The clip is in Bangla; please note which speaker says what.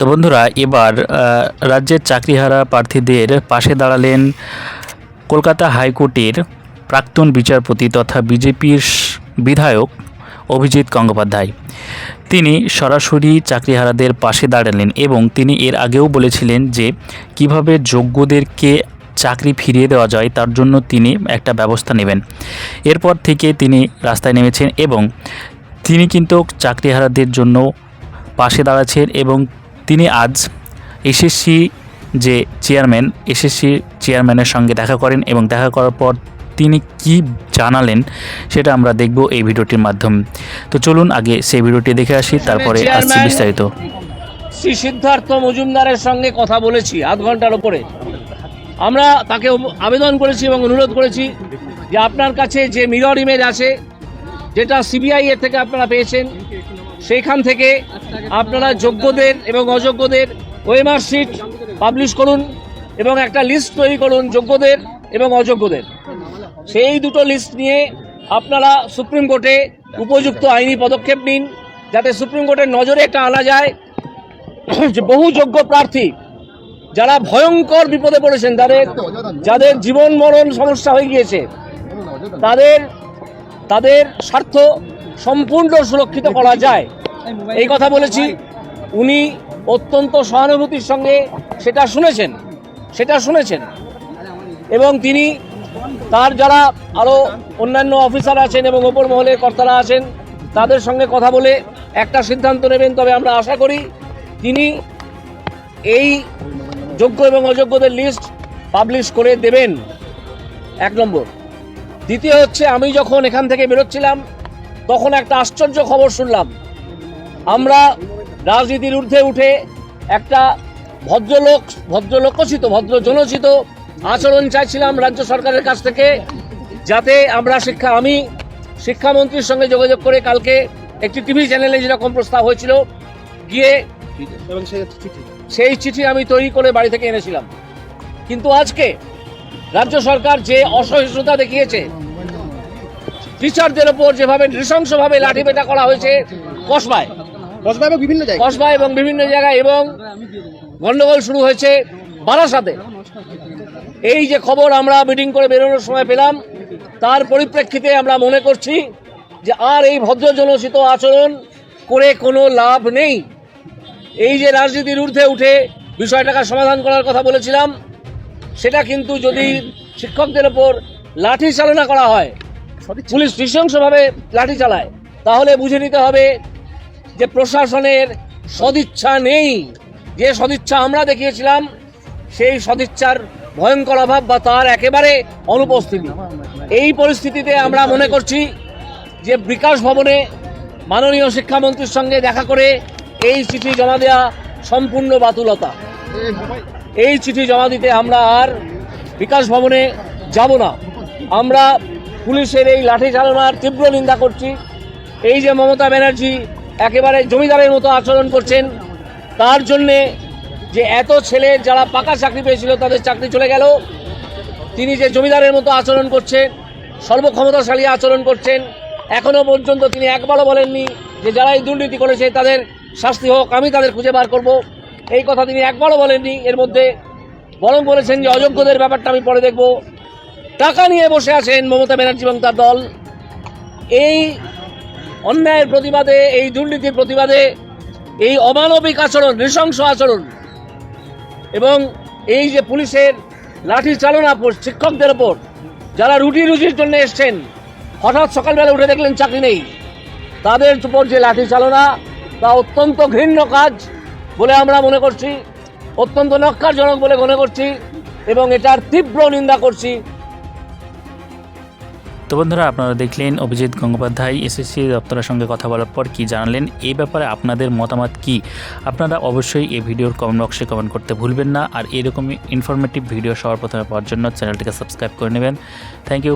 Speaker 1: তো বন্ধুরা, এবার রাজ্যের চাকরিহারা প্রার্থীদের পাশে দাঁড়ালেন কলকাতা হাইকোর্টের প্রাক্তন বিচারপতি তথা বিজেপির বিধায়ক অভিজিৎ গঙ্গোপাধ্যায়। তিনি সরাসরি চাকরিহারাদের পাশে দাঁড়ালেন এবং তিনি এর আগেও বলেছিলেন যে, কীভাবে যোগ্যদেরকে চাকরি ফিরিয়ে দেওয়া যায় তার জন্য তিনি একটা ব্যবস্থা নেবেন। এরপর থেকে তিনি রাস্তায় নেমেছেন এবং তিনি কিন্তু চাকরিহারাদের জন্য পাশে দাঁড়াচ্ছেন এবং তিনি আজ এসএসসি যে চেয়ারম্যান এসএসসি চেয়ারম্যানের সঙ্গে দেখা করেন এবং দেখা করার পর তিনি কি জানালেন সেটা আমরা দেখব এই ভিডিওটির মাধ্যমে। তো চলুন আগে সেই ভিডিওটি দেখে আসি তারপরে আসছি বিস্তারিত।
Speaker 2: শ্রী সিদ্ধার্থ মজুমদারের সঙ্গে কথা বলেছি আধ ঘণ্টার ওপরে আমরা তাকে আবেদন করেছি এবং অনুরোধ করেছি যে আপনার কাছে যে মিরর ইমেজ আছে যেটা সিবিআই এর থেকে আপনারা পেয়েছেন সেইখান থেকে আপনারা যোগ্যদের এবং অযোগ্যদের ওয়েমার শিট পাবলিশ করুন এবং একটা লিস্ট তৈরি করুন যোগ্যদের এবং অযোগ্যদের। সেই দুটো লিস্ট নিয়ে আপনারা সুপ্রিম কোর্টে উপযুক্ত আইনি পদক্ষেপ নিন, যাতে সুপ্রিম কোর্টের নজরে এটা আনা যায় যে বহু যোগ্য প্রার্থী যারা ভয়ঙ্কর বিপদে পড়েছেন, যাদের যাদের জীবন মরণ সমস্যা হয়ে গিয়েছে, তাদের তাদের স্বার্থ সম্পূর্ণ সুরক্ষিত করা যায়। এই কথা বলেছি। উনি অত্যন্ত সহানুভূতির সঙ্গে সেটা শুনেছেন। সেটা শুনেছেন। এবং তিনি তার যারা আরও অন্যান্য অফিসার আছেন এবং ওপর মহলের কর্তারা আছেন, তাদের সঙ্গে কথা বলে একটা সিদ্ধান্ত নেবেন। তবে আমরা আশা করি তিনি এই যোগ্য এবং অযোগ্যদের লিস্ট পাবলিশ করে দেবেন। এক নম্বর। দ্বিতীয় হচ্ছে, আমি যখন এখান থেকে বেরোচ্ছিলাম তখন একটা আশ্চর্য খবর শুনলাম। আমরা রাজনীতির ঊর্ধ্বে উঠে একটা ভদ্রলোক ভদ্রলোকচিত ভদ্র জনচিত আচরণ চাইছিলাম রাজ্য সরকারের কাছ থেকে যাতে আমরা শিক্ষা আমি শিক্ষামন্ত্রীর সঙ্গে যোগাযোগ করে কালকে একটি টিভি চ্যানেলে যেরকম প্রস্তাব হয়েছিল গিয়ে সেই চিঠি আমি তৈরি করে বাড়ি থেকে এনেছিলাম। কিন্তু আজকে রাজ্য সরকার যে অসহিষ্ণুতা দেখিয়েছে টিচারদের ওপর যেভাবে নৃশংসভাবে লাঠিপেটা করা হয়েছে কসবায়।
Speaker 3: কসবা এবং বিভিন্ন জায়গায়?
Speaker 2: কসবা এবং বিভিন্ন জায়গায় এবং গন্ডগোল শুরু হয়েছে বারাসাতে। এই যে খবর আমরা মিটিং করে বেরোনোর সময় পেলাম তার পরিপ্রেক্ষিতে আমরা মনে করছি যে আর এই ভদ্র জনচিত আচরণ করে কোনো লাভ নেই। এই যে রাজনীতির ঊর্ধ্বে উঠে বিষয়টাকে সমাধান করার কথা বলেছিলাম সেটা কিন্তু যদি শিক্ষকদের ওপর লাঠি চালনা করা হয় পুলিশ নৃশংসভাবে লাঠি চালায়। তাহলে বুঝে নিতে হবে যে প্রশাসনের সদিচ্ছা নেই। যে সদিচ্ছা আমরা দেখিয়েছিলাম, সেই সদিচ্ছার ভয়ঙ্কর অভাব বা তার একেবারে অনুপস্থিতি। এই পরিস্থিতিতে আমরা মনে করছি যে বিকাশ ভবনে মাননীয় শিক্ষামন্ত্রীর সঙ্গে দেখা করে এই চিঠি জমা দেওয়া সম্পূর্ণ বাতুলতা। এই চিঠি জমা দিতে আমরা আর বিকাশ ভবনে যাব না। আমরা পুলিশের এই লাঠি চালনার তীব্র নিন্দা করছি। এই যে মমতা ব্যানার্জি একেবারে জমিদারের মতো আচরণ করছেন, তার জন্যে যে এত ছেলে যারা পাকা চাকরি পেয়েছিল তাদের চাকরি চলে গেল। তিনি যে জমিদারের মতো আচরণ করছেন, সর্বক্ষমতাশালী আচরণ করছেন, এখনও পর্যন্ত তিনি একবারও বলেননি যে যারা এই দুর্নীতি করেছে তাদের শাস্তি হোক, আমি তাদের খুঁজে বার করব। এই কথা তিনি একবারও বলেননি। এর মধ্যে বরং বলেছেন যে অযোগ্যদের ব্যাপারটা আমি পরে দেখব। টাকা নিয়ে বসে আছেন মমতা ব্যানার্জি এবং তার দল। এই অন্যায়ের প্রতিবাদে, এই দুর্নীতির প্রতিবাদে, এই অমানবিক আচরণ, নৃশংস আচরণ এবং এই যে পুলিশের লাঠি চালনা শিক্ষকদের ওপর, যারা রুটি রুজির জন্য এসছেন, হঠাৎ সকালবেলা উঠে দেখলেন চাকরি নেই। তাদের উপর যে লাঠি চালনা তা অত্যন্ত ঘৃণ্য কাজ বলে আমরা মনে করছি, অত্যন্ত নক্কারজনক বলে মনে করছি এবং এটার তীব্র নিন্দা করছি।
Speaker 1: তো বন্ধুরা আপনারা দেখলেন অভিজিৎ গঙ্গোপাধ্যায়, এসএসসি দপ্তরের সঙ্গে কথা বলার পর কি জানালেন এই ব্যাপারে আপনাদের মতামত কি? আপনারা অবশ্যই এই ভিডিওর কমেন্ট বক্সে কমেন্ট করতে ভুলবেন না, আর এরকমই ইনফরমেটিভ ভিডিও সবার প্রথমে পাওয়ার জন্য চ্যানেলটিকে সাবস্ক্রাইব করে নেবেন। Thank you